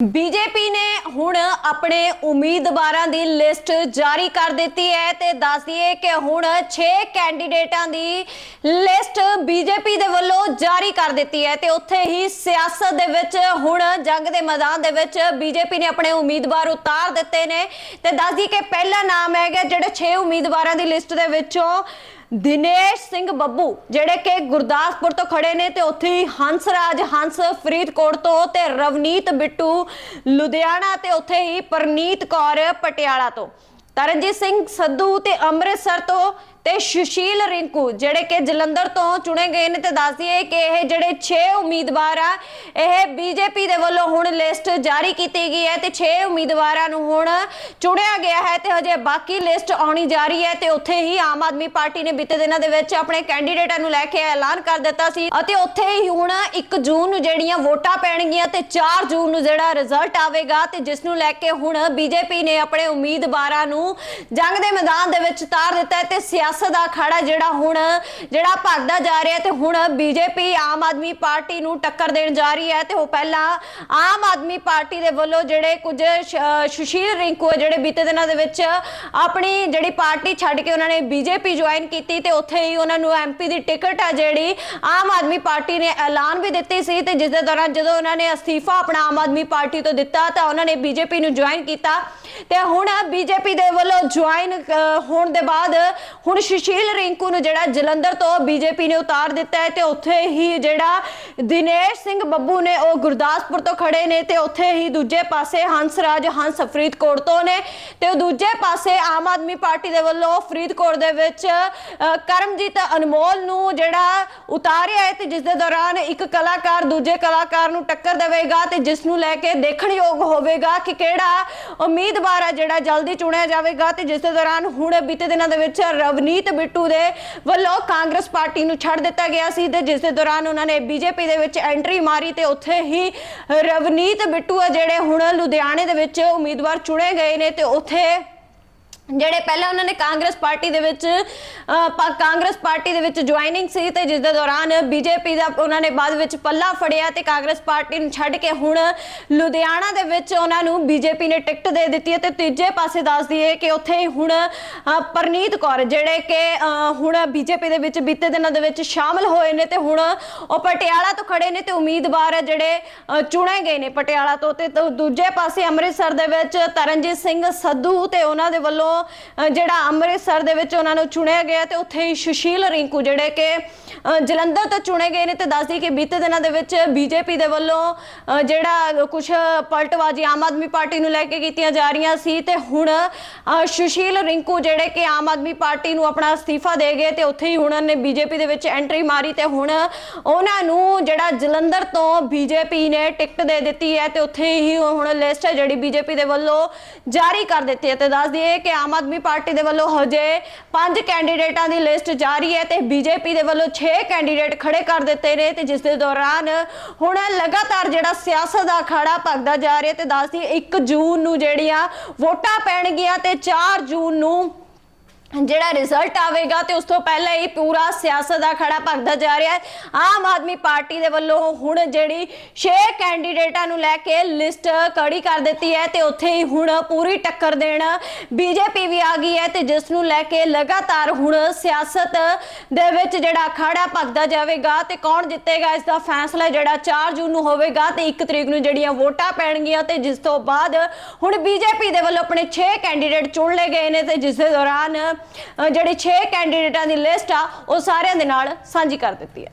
BJP ਨੇ ਹੁਣ ਆਪਣੇ ਉਮੀਦਵਾਰਾਂ ਦੀ ਲਿਸਟ ਜਾਰੀ ਕਰ ਦਿੱਤੀ ਹੈ ਤੇ ਦੱਸ ਦਈਏ ਕਿ ਹੁਣ 6 ਕੈਂਡੀਡੇਟਾਂ ਦੀ ਲਿਸਟ ਬੀਜੇਪੀ ਦੇ ਵੱਲੋਂ ਜਾਰੀ ਕਰ ਦਿੱਤੀ ਹੈ ਤੇ ਉੱਥੇ ਹੀ ਸਿਆਸਤ ਦੇ ਵਿੱਚ ਹੁਣ ਜੰਗ ਦੇ ਮੈਦਾਨ ਦੇ ਵਿੱਚ ਬੀਜੇਪੀ ਨੇ ਆਪਣੇ ਉਮੀਦਵਾਰ ਉਤਾਰ ਦਿੱਤੇ ਨੇ ਤੇ ਦੱਸ ਦਈਏ ਕਿ ਪਹਿਲਾ ਨਾਮ ਹੈਗਾ ਜਿਹੜੇ 6 ਉਮੀਦਵਾਰਾਂ ਦੀ ਲਿਸਟ ਦੇ ਵਿੱਚੋਂ ਦਿਨੇਸ਼ ਸਿੰਘ ਬੱਬੂ, ਜਿਹੜੇ ਕਿ ਗੁਰਦਾਸਪੁਰ ਤੋਂ ਖੜੇ ਨੇ ਤੇ ਉੱਥੇ ਹੀ ਹੰਸਰਾਜ ਹੰਸ ਫਰੀਦਕੋਟ ਤੋਂ ਤੇ ਰਵਨੀਤ ਬਿੱਟੂ ਲੁਧਿਆਣਾ ਤੇ ਉੱਥੇ ਹੀ ਪਰਨੀਤ ਕੌਰ ਪਟਿਆਲਾ ਤੋਂ। ਤਰਨਜੀਤ ਸਿੰਘ ਸੰਧੂ ਤੇ ਅੰਮ੍ਰਿਤਸਰ ਤੋਂ ਤੇ ਸੁਸ਼ੀਲ ਰਿੰਕੂ, ਜਿਹੜੇ ਕਿ ਜਲੰਧਰ ਤੋਂ ਚੁਣੇ ਗਏ ਨੇ ਤੇ ਦੱਸ ਦਈਏ ਕਿ ਇਹ ਜਿਹੜੇ 6 ਉਮੀਦਵਾਰ ਆ, ਇਹ ਬੀਜੇਪੀ ਦੇ ਵੱਲੋਂ ਹੁਣ ਲਿਸਟ ਜਾਰੀ ਕੀਤੀ ਗਈ ਹੈ ਤੇ 6 ਉਮੀਦਵਾਰਾਂ ਨੂੰ ਹੁਣ ਚੁਣਿਆ ਗਿਆ ਹੈ ਤੇ ਹਜੇ ਬਾਕੀ ਲਿਸਟ ਆਉਣੀ ਜਾਰੀ ਹੈ ਤੇ ਉੱਥੇ ਹੀ ਆਮ ਆਦਮੀ ਪਾਰਟੀ ਨੇ ਬੀਤੇ ਦਿਨਾਂ ਦੇ ਵਿੱਚ ਆਪਣੇ ਕੈਂਡੀਡੇਟਾਂ ਨੂੰ ਲੈ ਕੇ ਐਲਾਨ ਕਰ ਦਿੱਤਾ ਸੀ ਅਤੇ ਉੱਥੇ ਹੀ ਹੁਣ 1 ਜੂਨ ਨੂੰ ਜਿਹੜੀਆਂ ਵੋਟਾਂ ਪੈਣਗੀਆਂ ਤੇ 4 ਜੂਨ ਨੂੰ ਜਿਹੜਾ ਰਿਜ਼ਲਟ ਆਵੇਗਾ ਤੇ ਜਿਸ ਨੂੰ ਲੈ ਕੇ ਹੁਣ ਬੀਜੇਪੀ ਨੇ ਆਪਣੇ ਉਮੀਦਵਾਰਾਂ ਨੂੰ ਜੰਗ ਦੇ ਮੈਦਾਨ ਦੇ ਵਿੱਚ ਉਤਾਰ ਦਿੱਤਾ ਹੈ ਤੇ ਸਿਆਸਤ ਦਾ ਅਖਾੜਾ ਜਿਹੜਾ ਹੁਣ, ਜਿਹੜਾ ਭਗਦਾ ਜਾ ਰਿਹਾ ਤੇ ਹੁਣ ਬੀਜੇਪੀ ਆਮ ਆਦਮੀ ਪਾਰਟੀ ਨੂੰ ਟੱਕਰ ਦੇਣ ਜਾ ਰਹੀ ਹੈ ਤੇ ਉਹ ਪਹਿਲਾਂ ਆਮ ਆਦਮੀ ਪਾਰਟੀ ਦੇ ਵੱਲੋਂ ਜਿਹੜੇ ਕੁਝ ਸੁਸ਼ੀਲ ਰਿੰਕੂ ਜਿਹੜੇ ਬੀਤੇ ਦਿਨਾਂ ਦੇ ਵਿੱਚ ਆਪਣੀ ਜਿਹੜੀ ਪਾਰਟੀ ਛੱਡ ਕੇ ਉਹਨਾਂ ਨੇ ਬੀਜੇਪੀ ਜੁਆਇਨ ਕੀਤੀ ਤੇ ਉੱਥੇ ਹੀ ਉਹਨਾਂ ਨੂੰ ਐਮਪੀ ਦੀ ਟਿਕਟ ਆ ਜਿਹੜੀ ਆਮ ਆਦਮੀ ਪਾਰਟੀ ਨੇ ਐਲਾਨ ਵੀ ਦਿੱਤੀ ਸੀ ਤੇ ਜਿਸ ਦੇ ਦੌਰਾਨ ਜਦੋਂ ਉਹਨਾਂ ਨੇ ਅਸਤੀਫਾ ਆਪਣਾ ਆਮ ਆਦਮੀ ਪਾਰਟੀ ਤੋਂ ਦਿੱਤਾ ਤਾਂ ਉਹਨਾਂ ਨੇ ਬੀਜੇਪੀ ਨੂੰ ਜੁਆਇਨ ਕੀਤਾ। ਤੇ ਹੁਣ ਬੀਜੇਪੀ ਦੇ ਵੱਲੋਂ ਜੁਆਇਨ ਹੋਣ ਦੇ ਬਾਅਦ ਹੁਣ ਸੁਸ਼ੀਲ ਰਿੰਕੂ ਨੂੰ ਜਿਹੜਾ ਜਲੰਧਰ ਤੋਂ ਬੀਜੇਪੀ ਨੇ ਉਤਾਰ ਦਿੱਤਾ ਹੈ ਤੇ ਉੱਥੇ ਹੀ ਜਿਹੜਾ ਦਿਨੇਸ਼ ਸਿੰਘ ਬੱਬੂ ਨੇ ਉਹ ਗੁਰਦਾਸਪੁਰ ਤੋਂ ਖੜੇ ਨੇ ਤੇ ਉੱਥੇ ਹੀ ਦੂਜੇ ਪਾਸੇ ਹੰਸਰਾਜ, ਹੰਸ ਫਰੀਦਕੋਟ ਤੋਂ ਨੇ ਤੇ ਦੂਜੇ ਪਾਸੇ ਆਮ ਆਦਮੀ ਪਾਰਟੀ ਦੇ ਵੱਲੋਂ ਫਰੀਦਕੋਟ ਦੇ ਵਿੱਚ ਕਰਮਜੀਤ ਅਨਮੋਲ ਨੂੰ ਜਿਹੜਾ ਉਤਾਰਿਆ ਹੈ ਤੇ ਜਿਸ ਦੇ ਦੌਰਾਨ ਇੱਕ ਕਲਾਕਾਰ ਦੂਜੇ ਕਲਾਕਾਰ ਨੂੰ ਟੱਕਰ ਦੇਵੇਗਾ ਤੇ ਜਿਸ ਨੂੰ ਲੈ ਕੇ ਦੇਖਣਯੋਗ ਹੋਵੇਗਾ ਕਿ ਕਿਹੜਾ ਉਮੀਦਵਾਰ ਹੈ ਜਿਹੜਾ ਜਲਦੀ ਚੁਣਿਆ ਜਾਵੇਗਾ ਤੇ ਜਿਸ ਦੇ ਦੌਰਾਨ ਹੁਣ ਬੀਤੇ ਦਿਨਾਂ ਦੇ ਵਿੱਚ ਰਵਨੀਤ ਬਿੱਟੂ ਦੇ ਵੱਲੋਂ ਕਾਂਗਰਸ ਪਾਰਟੀ ਨੂੰ ਛੱਡ ਦਿੱਤਾ ਗਿਆ ਸੀ ਤੇ ਜਿਸ ਦੇ ਦੌਰਾਨ ਉਹਨਾਂ ਨੇ ਬੀਜੇਪੀ ਦੇ ਵਿੱਚ ਐਂਟਰੀ ਮਾਰੀ ਤੇ ਉੱਥੇ ਹੀ ਰਵਨੀਤ ਬਿੱਟੂ ਆ ਜਿਹੜੇ ਹੁਣ ਲੁਧਿਆਣੇ ਦੇ ਵਿੱਚ ਉਮੀਦਵਾਰ ਚੁਣੇ ਗਏ ਨੇ ਤੇ ਉੱਥੇ ਜਿਹੜੇ ਪਹਿਲਾਂ ਉਹਨਾਂ ਨੇ ਕਾਂਗਰਸ ਪਾਰਟੀ ਦੇ ਵਿੱਚ ਪਾ- ਕਾਂਗਰਸ ਪਾਰਟੀ ਦੇ ਵਿੱਚ ਜੁਆਇਨਿੰਗ ਸੀ ਤੇ ਜਿਸ ਦੇ ਦੌਰਾਨ ਬੀਜੇਪੀ ਦਾ ਉਹਨਾਂ ਨੇ ਬਾਅਦ ਵਿੱਚ ਪੱਲਾ ਫੜਿਆ ਤੇ ਕਾਂਗਰਸ ਪਾਰਟੀ ਨੂੰ ਛੱਡ ਕੇ ਹੁਣ ਲੁਧਿਆਣਾ ਦੇ ਵਿੱਚ ਉਹਨਾਂ ਨੂੰ ਬੀਜੇਪੀ ਨੇ ਟਿਕਟ ਦੇ ਦਿੱਤੀ ਹੈ ਤੇ ਤੀਜੇ ਪਾਸੇ ਦੱਸ ਦਈਏ ਕਿ ਉੱਥੇ ਹੁਣ ਪਰਨੀਤ ਕੌਰ ਜਿਹੜੇ ਕਿ ਅਹ, ਹੁਣ ਬੀਜੇਪੀ ਦੇ ਵਿੱਚ ਬੀਤੇ ਦਿਨਾਂ ਦੇ ਵਿੱਚ ਸ਼ਾਮਲ ਹੋਏ ਨੇ ਤੇ ਹੁਣ ਉਹ ਪਟਿਆਲਾ ਤੋਂ ਖੜੇ ਨੇ ਤੇ ਉਮੀਦਵਾਰ ਜਿਹੜੇ ਚੁਣੇ ਗਏ ਨੇ ਪਟਿਆਲਾ ਤੋਂ ਤੇ ਦੂਜੇ ਪਾਸੇ ਅੰਮ੍ਰਿਤਸਰ ਦੇ ਵਿੱਚ ਤਰਨਜੀਤ ਸਿੰਘ ਸੱਧੂ ਤੇ ਉਹਨਾਂ ਦੇ ਵੱਲੋਂ ਅਹ, ਜਿਹੜਾ ਅੰਮ੍ਰਿਤਸਰ ਦੇ ਵਿੱਚ ਉਹਨਾਂ ਨੂੰ ਚੁਣਿਆ ਗਿਆ ਤੇ ਉੱਥੇ ਹੀ ਸੁਸ਼ੀਲ ਰਿੰਕੂ ਜਿਹੜੇ ਕਿ ਜਲੰਧਰ ਤੋਂ ਚੁਣੇ ਗਏ ਨੇ ਤੇ ਦੱਸਦੀ ਕਿ ਬੀਤੇ ਦਿਨਾਂ ਦੇ ਵਿੱਚ ਬੀਜੇਪੀ ਦੇ ਵੱਲੋਂ ਜਿਹੜਾ ਕੁਝ ਪਲਟਵਾਜੀ ਆਮ ਆਦਮੀ ਪਾਰਟੀ ਨੂੰ ਲੈ ਕੇ ਕੀਤੀਆਂ ਜਾ ਰਹੀਆਂ ਸੀ ਤੇ ਹੁਣ ਸੁਸ਼ੀਲ ਰਿੰਕੂ ਜਿਹੜੇ ਕਿ ਆਮ ਆਦਮੀ ਪਾਰਟੀ ਨੂੰ ਆਪਣਾ ਅਸਤੀਫਾ ਦੇ ਗਏ ਤੇ ਉੱਥੇ ਹੀ ਹੁਣ ਉਹਨੇ ਬੀਜੇਪੀ ਦੇ ਵਿੱਚ ਐਂਟਰੀ ਮਾਰੀ ਤੇ ਹੁਣ ਉਹਨਾਂ ਨੂੰ ਜਿਹੜਾ ਜਲੰਧਰ ਤੋਂ ਬੀਜੇਪੀ ਨੇ ਟਿਕਟ ਦੇ ਦਿੱਤੀ ਹੈ ਤੇ ਉੱਥੇ ਹੀ ਹੁਣ ਲਿਸਟ ਹੈ ਜਿਹੜੀ ਬੀਜੇਪੀ ਦੇ ਵੱਲੋਂ ਜਾਰੀ ਕਰ ਦਿੱਤੀ ਹੈ ਤੇ ਦੱਸ ਦਈਏ ਕਿ ਆਮ ਆਦਮੀ ਪਾਰਟੀ ਦੇ ਵੱਲੋਂ ਹਜੇ ਪੰਜ ਕੈਂਡੀਡੇਟਾਂ ਦੀ ਲਿਸਟ ਜਾਰੀ ਹੈ ਤੇ ਬੀਜੇਪੀ ਦੇ ਵੱਲੋਂ 6 ਕੈਂਡੀਡੇਟ ਖੜੇ ਕਰ ਦਿੱਤੇ ਨੇ ਤੇ ਜਿਸ ਦੇ ਦੌਰਾਨ ਹੁਣ ਲਗਾਤਾਰ ਜਿਹੜਾ ਸਿਆਸਤ ਦਾ ਖੜਾ ਭਗਦਾ ਜਾ ਰਿਹਾ ਤੇ ਦੱਸਦੀ ਦਈਏ 1 ਜੂਨ ਨੂੰ ਜਿਹੜੀਆਂ ਵੋਟਾਂ ਪੈਣਗੀਆਂ ਤੇ 4 ਜੂਨ ਨੂੰ ਜਿਹੜਾ ਰਿਜ਼ਲਟ ਆਵੇਗਾ ਤੇ ਉਸ ਤੋਂ ਪਹਿਲਾਂ ਹੀ ਪੂਰਾ ਸਿਆਸਤ ਦਾ ਖੜਾ ਭਗਦਾ ਜਾ ਰਿਹਾ ਹੈ। ਆਮ ਆਦਮੀ ਪਾਰਟੀ ਦੇ ਵੱਲੋਂ ਹੁਣ ਜਿਹੜੀ 6 ਕੈਂਡੀਡੇਟਾਂ ਨੂੰ ਲੈ ਕੇ ਲਿਸਟ ਕੜੀ ਕਰ ਦਿੱਤੀ ਹੈ ਤੇ ਉੱਥੇ ਹੀ ਹੁਣ ਪੂਰੀ ਟੱਕਰ ਦੇਣ ਬੀਜੇਪੀ ਵੀ ਆ ਗਈ ਹੈ ਤੇ ਜਿਸ ਨੂੰ ਲੈ ਕੇ ਲਗਾਤਾਰ ਹੁਣ ਸਿਆਸਤ ਦੇ ਵਿੱਚ ਜਿਹੜਾ ਅਖਾੜਾ ਭਗਦਾ ਜਾਵੇਗਾ ਤੇ ਕੌਣ ਜਿੱਤੇਗਾ ਇਸ ਦਾ ਫੈਸਲਾ ਜਿਹੜਾ 4 ਜੂਨ ਨੂੰ ਹੋਵੇਗਾ ਤੇ 1 ਤਰੀਕ ਨੂੰ ਜਿਹੜੀਆਂ ਵੋਟਾਂ ਪੈਣਗੀਆਂ ਤੇ ਜਿਸ ਤੋਂ ਬਾਅਦ ਹੁਣ ਬੀਜੇਪੀ ਦੇ ਵੱਲੋਂ ਆਪਣੇ 6 ਕੈਂਡੀਡੇਟ ਚੁਣ ਲਏ ਗਏ ਨੇ ਤੇ ਜਿਸ ਦੇ ਦੌਰਾਨ ਅ, ਜਿਹੜੀ 6 ਕੈਂਡੀਡੇਟਾਂ ਦੀ ਲਿਸਟ ਆ ਉਹ ਸਾਰਿਆਂ ਦੇ ਨਾਲ ਸਾਂਝੀ ਕਰ ਦਿੱਤੀ ਹੈ।